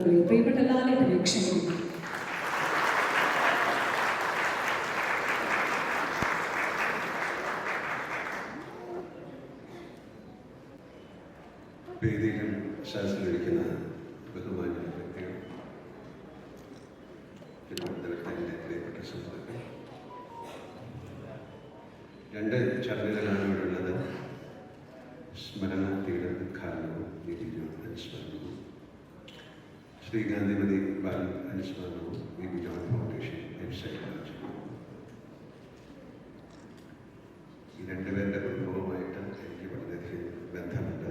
പ്രിയപ്പെട്ട പ്രിയപ്പെട്ട സുഹൃത്തുക്കൾ രണ്ട് ചടങ്ങുകളാണ് ഇവിടെ ഉള്ളത്. സ്മരണ തീരം ഉദ്ഘാടനവും വിധിജോൺ അനുസ്മരണവും ശ്രീ ഗാന്ധിമതി ബാൽ അനുസ്മരണവും വി ജോൺ ഫൗണ്ടേഷൻ വെബ്സൈറ്റ് ഈ രണ്ടുപേരുടെ കുടുംബവുമായിട്ട് എനിക്ക് വളരെയധികം ബന്ധമുണ്ട്.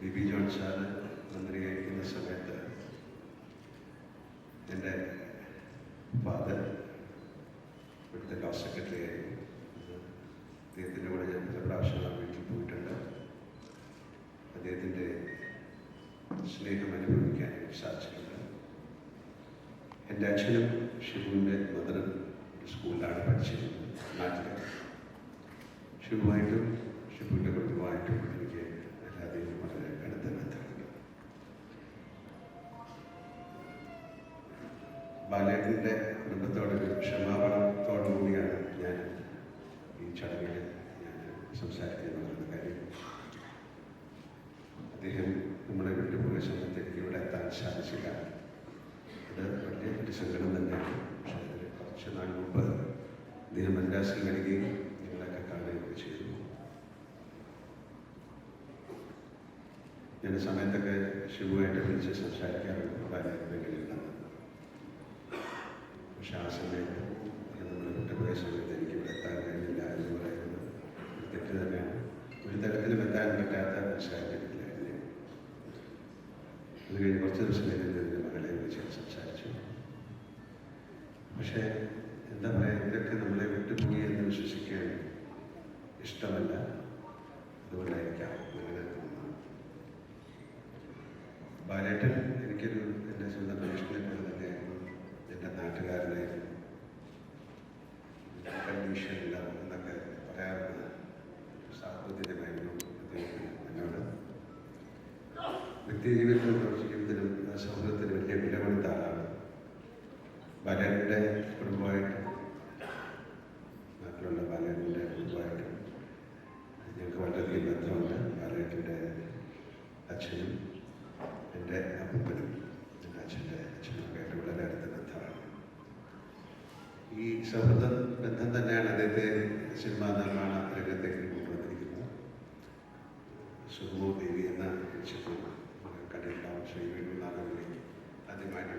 ബി. ബി ജോൺ സാറ് മന്ത്രിയായിരിക്കുന്ന സമയത്ത് എന്റെ ഫാദർ ഇവിടുത്തെ ലോ സെക്രട്ടറി ആയിരുന്നു. അദ്ദേഹത്തിന്റെ കൂടെ ഞാൻ പല പ്രാവശ്യം വീട്ടിൽ പോയിട്ടുണ്ട്. അദ്ദേഹത്തിന്റെ സ്നേഹം അനുഭവിക്കാൻ സാധിച്ചിട്ടുണ്ട്. എന്റെ അച്ഛനും ഷിബുവിന്റെ മദറും സ്കൂളിലാണ് പഠിച്ചിരുന്നത് നാട്ടിൽ ഷിബുവായിട്ടും ഷിബുവിന്റെ കുടുംബമായിട്ടും എനിക്ക് എല്ലാവരെയും വളരെ അടുത്ത ബന്ധമുണ്ട് ബാലേട്ടന്റെ കുടുംബത്തോടൊരു ക്ഷമാപണത്തോടു കൂടിയാണ് ഞാൻ ഈ ചടങ്ങിൽ ഞാൻ സംസാരിക്കുന്നത് കാര്യം. അദ്ദേഹം നമ്മളെ വിട്ടുപോയ സമയത്ത് എനിക്ക് ഇവിടെ എത്താൻ സാധിച്ചില്ല. അത് വലിയ ഒരു സങ്കടം തന്നെയാണ്. പക്ഷേ അതിൽ കുറച്ച് നാൾ മുമ്പ് അദ്ദേഹം മദ്രാസിൽ വരികയും ഞങ്ങളൊക്കെ കാണുകയൊക്കെ ചെയ്തു. ഞാൻ സമയത്തൊക്കെ ശിവുമായിട്ട് വിളിച്ച് സംസാരിക്കാറുണ്ട്. പല മേഖലയിൽ നിന്ന് പക്ഷെ ആ സമയത്ത് നമ്മുടെ വിട്ടുപോയ സമയത്ത് എനിക്ക് ഇവിടെ എത്താൻ കഴിഞ്ഞില്ല എന്ന് പറയുന്നത് തെറ്റ് തന്നെയാണ്. ഒരു തരത്തിലും എത്താൻ പറ്റാത്ത സാഹചര്യത്തിലായിരുന്നു അത് കഴിഞ്ഞ് കുറച്ച് ദിവസം കഴിഞ്ഞ് എന്റെ മകളെ വിളിച്ച് സംസാരിച്ചു. പക്ഷേ എന്താ പറയുക ഇതൊക്കെ നമ്മളെ വിട്ടുപോയി എന്ന് വിശ്വസിക്കാൻ ഇഷ്ടമല്ല. അതുകൊണ്ടായിരിക്കാം അങ്ങനെ ബാലേട്ടൻ എനിക്കൊരു എന്റെ സ്വന്തം മനുഷ്യനെ പോലെ തന്നെയായിരുന്നു എന്റെ നാട്ടുകാരനായിരുന്നു കണ്ടീഷനില്ല എന്നൊക്കെ പറയാറുണ്ട്. സാഹോദര്യമായിരുന്നു അദ്ദേഹത്തിന് എന്നോട് പ്രവൃത്തി ജീവിതത്തിലും സൗഹൃദത്തിന് വലിയ വില കൊടുത്ത ആളാണ്. ബാലേട്ടന്റെ കുടുംബമായിട്ടും നാട്ടിലുള്ള ബാലേട്ടന്റെ കുടുംബമായിട്ടും ഞങ്ങൾക്ക് വളരെയധികം ബന്ധമുണ്ട്. ബാലേട്ടന്റെ അച്ഛനും എന്റെ അപ്പനും എന്റെ അച്ഛന്റെ അച്ഛനൊക്കെ ആയിട്ട് വളരെ അടുത്ത ബന്ധമാണ്. ഈ സൗഹൃദ ബന്ധം തന്നെയാണ് അദ്ദേഹത്തെ സിനിമാ നിർമ്മാണ രംഗത്തേക്ക് കൊണ്ടുവന്നിരിക്കുന്നത്. സുഗമോ ദേവി എന്ന ചിത്രം കണ്ടിട്ടുണ്ടാവും ശ്രീ വേണുനാഥപുരി ആദ്യമായിട്ട്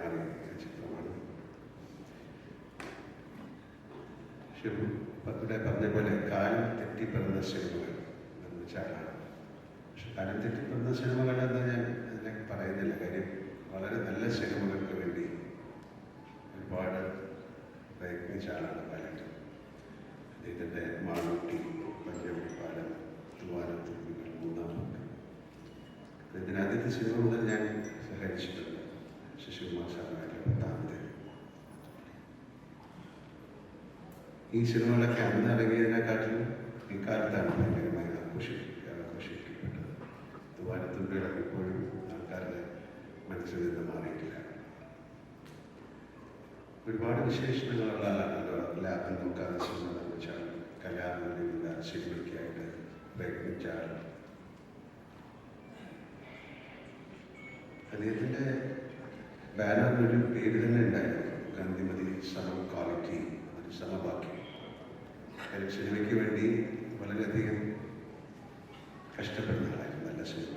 മാറിയ ചിത്രമാണ്. ശിവു ഇവിടെ പറഞ്ഞ പോലെ കാലം തെറ്റിപ്പിറന്ന സിനിമകൾ നിർമ്മിച്ചാലാണ് പക്ഷെ കാലം തെറ്റിപ്പിറന്ന സിനിമകൾ എന്ന് ഞാൻ അതിനെ പറയുന്നില്ല. കാര്യം വളരെ നല്ല സിനിമകൾക്ക് വേണ്ടി ഒരുപാട് പ്രയത്നിച്ച ആളാണ് ആദ്യത്തെ സിനിമ മുതൽ ഞാൻ സഹകരിച്ചിട്ടുണ്ട്. ശിശുകുമാർ സാറിനായിട്ട് പത്താമത്തെ ഈ സിനിമകളൊക്കെ അന്ന് ഇറങ്ങിയതിനെക്കാട്ടിലും ഇക്കാലത്താണ് ഭയങ്കരമായി ആഘോഷി ആഘോഷിക്കപ്പെട്ടത്. തൂവാനത്തുമ്പികളൊക്കെ ഇപ്പോഴും ആൾക്കാരുടെ മനസ്സിൽ നിന്ന് മാറിയിട്ടില്ല. ഒരുപാട് വിശേഷണങ്ങളുള്ള ലാഭം നോക്കാതെ സിനിമ ആൾ. കലാമണിയുള്ള സിനിമയ്ക്കായിട്ട് പ്രയത്നിച്ച അദ്ദേഹത്തിന്റെ ബാനറിനൊരു പേര് തന്നെ ഉണ്ടായിരുന്നു. ഗാന്ധിമതി സമം ക്വാളിറ്റി ഒരു സമവാക്യം. കാര്യം സിനിമയ്ക്ക് വേണ്ടി വളരെയധികം കഷ്ടപ്പെടുന്ന ആളായിരുന്നു നല്ല സിനിമ.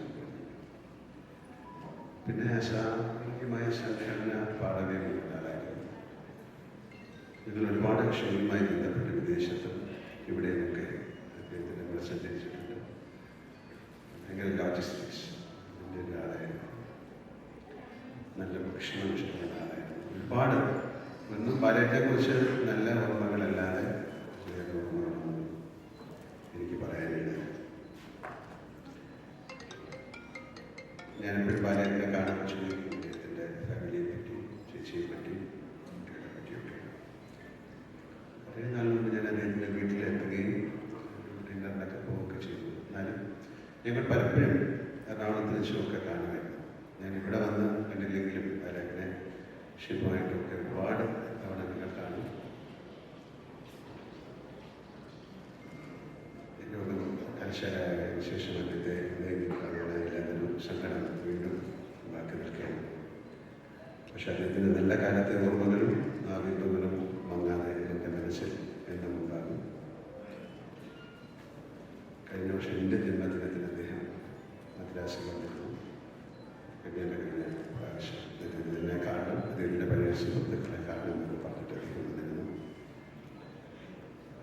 പിന്നെ സാമൂഹികമായ സംഘടന പാടവേ ആളായിരുന്നു. ഞങ്ങൾ ഒരുപാട് ക്ഷണിയുമായി ബന്ധപ്പെട്ട് വിദേശത്തും ഇവിടെയൊക്കെ അദ്ദേഹത്തിന് നമ്മൾ സഞ്ചരിച്ചിട്ടുണ്ട് ഭയങ്കര ലോജിസ്റ്റിക്സ് നല്ല ഇഷ്ടമുള്ള ആളായിരുന്നു ഒരുപാട് ഒന്നും പാലയെക്കുറിച്ച് നല്ല ഓർമ്മകളല്ലാതെ ഓർമ്മകളൊന്നും എനിക്ക് പറയാനില്ല ഞാനെപ്പോഴും പാലയെ കാണാൻ അദ്ദേഹത്തിന്റെ ഫാമിലിയെ പറ്റി ചേച്ചിയെ പറ്റി കുട്ടികളെ പറ്റിയൊക്കെ. കുറേ നാൾ മുമ്പ് ഞാൻ അദ്ദേഹത്തിന്റെ വീട്ടിലെത്തുകയും ഡിന്നറിനൊക്കെ പോവുകയൊക്കെ ചെയ്തു. എന്നാലും ഞങ്ങൾ പലപ്പോഴും ഷിബുമായിട്ടൊക്കെ ഒരുപാട് തവണ നിങ്ങൾ കാണും. എന്നോട് കർശനായ വിശേഷം അദ്ദേഹത്തെ അതുപോലെ എല്ലാവരും സംഘടന വീണ്ടും ബാക്കി നിൽക്കുകയാണ്. പക്ഷെ അദ്ദേഹത്തിന്റെ നല്ല കാലത്തെ ഓർമ്മകളും ആ വിഭവങ്ങളും മങ്ങാതെ എന്റെ മനസ്സിൽ എന്നും ഉണ്ടാകും. കഴിഞ്ഞ വർഷം എന്റെ ജന്മദിനത്തിൽ അദ്ദേഹം മദ്രാസിൽ വന്നിരുന്നു കഴിഞ്ഞ കഴിഞ്ഞ പ്രാവശ്യം അദ്ദേഹത്തിന് എന്നെ കാണണം അദ്ദേഹത്തിന്റെ പഴയ സുഹൃത്തുക്കളെ കാണണം എന്ന് പറഞ്ഞിട്ട് അദ്ദേഹം വന്നിരുന്നു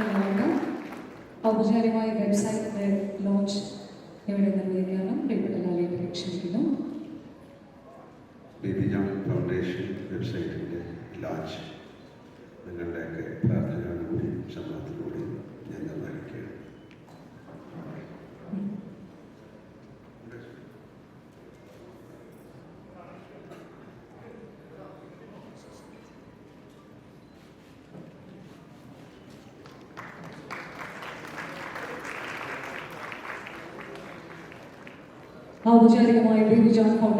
നന്ദിയുണ്ട് ഔപചാരികമായ വെബ്സൈറ്റിന്റെ ലോഞ്ച് ഇവിടെ നിർവഹിക്കാനും ബേബി ജോൺ ഫൗണ്ടേഷൻ വെബ്സൈറ്റിന്റെ ലോഞ്ച് ഔപചാരികമായ ബേബി ജോൺ ഫൗണ്ടേഷൻ